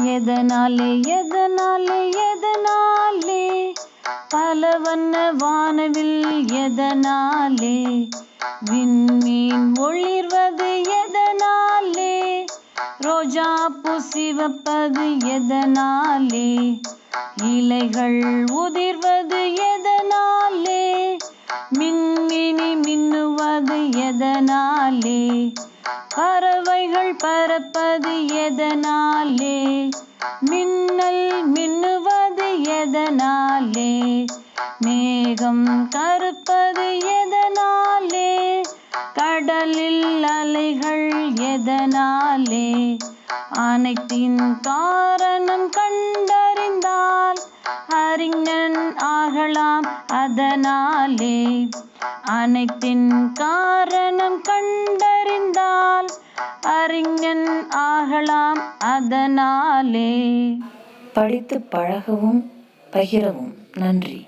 எதனாலே எதனாலே எதனாலே? பல வண்ண வானவில் எதனாலே? விண்மீன் ஒளிர்வது எதனாலே? ரோஜா பூ சிவப்பது எதனாலே? இலைகள் உதிர்வது எதனாலே? பறவைகள் பறப்பது எதனாலே? மின்னல் மின்னுவது எதனாலே? மேகம் கருப்பது எதனாலே? கடலில் அலைகள் எதனாலே? அனைத்தின் காரணம் கண் அறிஞன் ஆகலாம் அதனாலே. அனைத்தின் காரணம் கண்டறிந்தால் அறிஞன் ஆகலாம் அதனாலே. படித்து பழகவும் பகிரவும். நன்றி.